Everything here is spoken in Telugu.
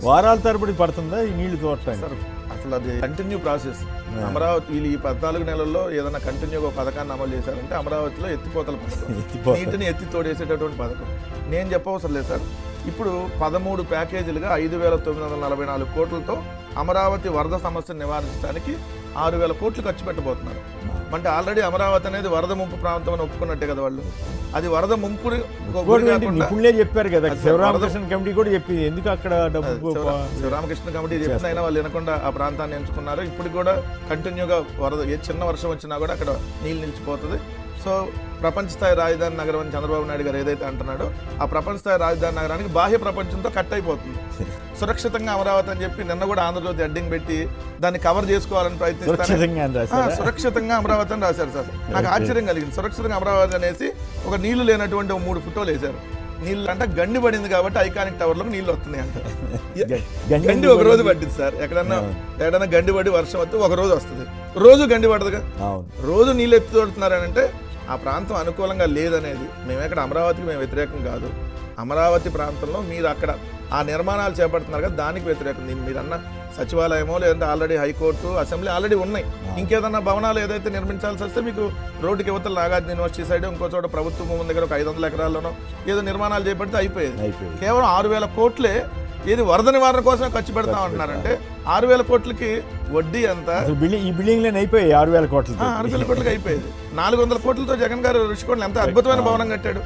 వారాల తరబడి పడుతుందా ఈ నీళ్ళు తోడటానికి సార్ అసలు అది కంటిన్యూ ప్రాసెస్ అమరావతి వీళ్ళు ఈ పద్నాలుగు నెలల్లో ఏదైనా కంటిన్యూగా ఒక పథకాన్ని అమలు చేశారంటే అమరావతిలో ఎత్తిపోతల. పథకం. నీటిని ఎత్తి తోడేసేటటువంటి పథకం. నేను చెప్పవసరం లేదు సార్. ఇప్పుడు పదమూడు ప్యాకేజీలుగా ఐదు వేల తొమ్మిది వందల నలభై నాలుగు కోట్లతో అమరావతి వరద సమస్యను నివారించడానికి ఆరు వేల కోట్లు ఖర్చు పెట్టబోతున్నారు. అంటే ఆల్రెడీ అమరావతి అనేది వరద ముంపు ప్రాంతం అని ఒప్పుకున్నట్టే కదా వాళ్ళు. అది వరద నిపుణులే చెప్పారు కదా శివరామకృష్ణ కమిటీ కూడా చెప్పింది. ఎందుకు అక్కడ డబ్బు శివరా- శివరామకృష్ణ కమిటీ చెప్పిన అయినా వాళ్ళు వినకుండా ఆ ప్రాంతాన్ని ఎంచుకున్నారు. ఇప్పుడు కూడా కంటిన్యూగా వరద ఏ చిన్న వర్షం వచ్చినా కూడా అక్కడ నీళ్ళు నిలిచిపోతుంది. సో ప్రపంచ స్థాయి రాజధాని నగరం అని చంద్రబాబు నాయుడు గారు ఏదైతే అంటున్నాడో ఆ ప్రపంచ స్థాయి రాజధాని నగరానికి బాహ్య ప్రపంచంతో కట్ అయిపోతుంది. సురక్షితంగా అమరావతి అని చెప్పి నిన్న కూడా ఆంధ్రజ్యోతి అడ్డింగ్ పెట్టి దాన్ని కవర్ చేసుకోవాలని ప్రయత్నిస్తాను సురక్షితంగా అమరావతి అని రాశారు సార్. నాకు ఆశ్చర్యం కలిగింది. సురక్షితంగా అమరావతి అనేసి ఒక నీళ్ళు లేనటువంటి ఒక మూడు ఫోటోలు వేశారు. నీళ్ళు అంటే గండి పడింది కాబట్టి ఐకానిక్ టవర్లోకి నీళ్ళు వస్తున్నాయి అంట. గండి ఒక రోజు పట్టింది సార్. ఎక్కడన్నా ఎక్కడన్నా గండి పడి వర్షం వస్తే ఒక రోజు వస్తుంది. రోజు గండి పడదుగా? రోజు నీళ్ళు ఎత్తి తోడుతున్నారని అంటే ఆ ప్రాంతం అనుకూలంగా లేదనేది. మేము ఎక్కడ అమరావతికి మేము వ్యతిరేకం కాదు. అమరావతి ప్రాంతంలో మీరు అక్కడ ఆ నిర్మాణాలు చేపడుతున్నారు కదా దానికి వ్యతిరేకం. దీన్ని మీరు అన్న సచివాలయమో లేదంటే ఆల్రెడీ హైకోర్టు అసెంబ్లీ ఆల్రెడీ ఉన్నాయి. ఇంకేదన్నా భవనాలు ఏదైతే నిర్మించాల్సి వస్తే మీకు రోడ్డుకి యువతల నాగార్జున యూనివర్సిటీ సైడ్ ఇంకో చోట ప్రభుత్వం దగ్గర ఒక ఐదు వందల ఎకరాల్లోనో ఏదో నిర్మాణాలు చేపడితే అయిపోయేది. అయిపోయింది. కేవలం ఆరు వేల కోట్లే ఇది వరద నివారణ కోసమే ఖర్చు పెడతా ఉంటున్నారంటే ఆరు వేల కోట్లకి వడ్డీ ఎంత? ఈ బిల్డింగ్లోనే అయిపోయాయి ఆరు వేల కోట్లతో. ఆరు వేల కోట్లకి అయిపోయేది. నాలుగు వందల కోట్లతో జగన్ గారు ఋషికొండలు ఎంత అద్భుతమైన భవనం కట్టాడు.